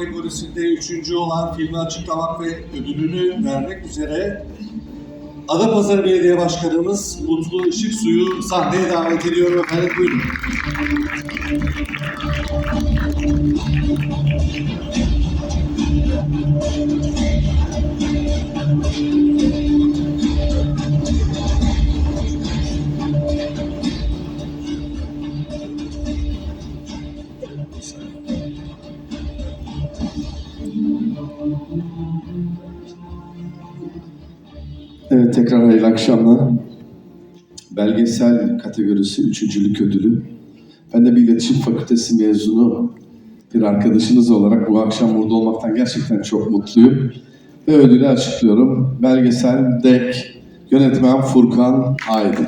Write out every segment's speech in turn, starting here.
kategorisinde üçüncü olan filmi açıklamak ve ödülünü vermek üzere Adapazarı Belediye Başkanımız Mutlu Işık Suyu sahneye davet ediyorum efendim. Buyurun. Evet tekrar hayırlı akşamlar. Belgesel kategorisi üçüncülük ödülü. Ben de bir iletişim fakültesi mezunu bir arkadaşınız olarak bu akşam burada olmaktan gerçekten çok mutluyum. Ve ödülü açıklıyorum. Belgesel DEK Yönetmen Furkan Aydın.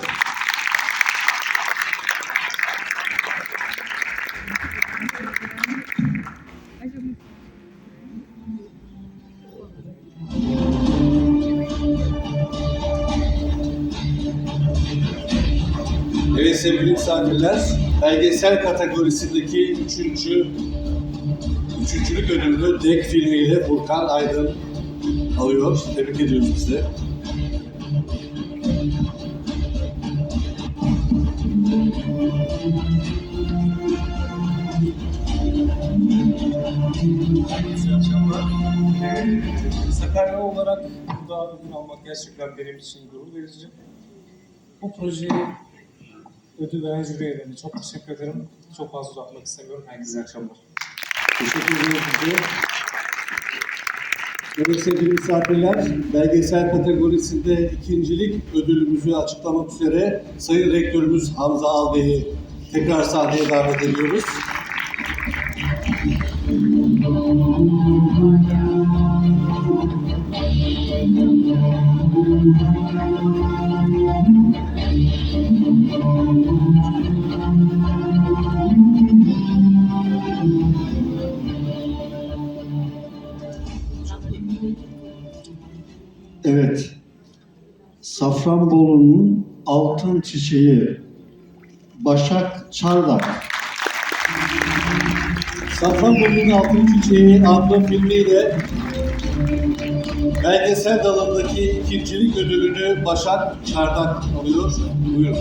Evet sevgili misafirler, belgesel kategorisindeki üçüncü üçüncülük ödülünü Dek filmiyle Furkan Aydın alıyor. Tebrik ediyoruz de. Herkese akşamlar. Sakarya olarak burada ödül almak gerçekten benim için gurur verici. Bu projeyi ödül veren jüri üyelerine çok teşekkür ederim. Çok fazla uzatmak istemiyorum. Herkese iyi akşamlar. Teşekkür ediyoruz size. Evet sevgili misafirler, belgesel kategorisinde ikincilik ödülümüzü açıklamak üzere Sayın Rektörümüz Hamza Albey'i tekrar sahneye davet ediyoruz. Evet. Safranbolu'nun altın çiçeği Başak Çardak. Safranbolu'nun Altın Çiçeği adlı filmiyle Belgesel dalındaki ikincilik ödülünü Başak Çardak alıyor. Buyurun.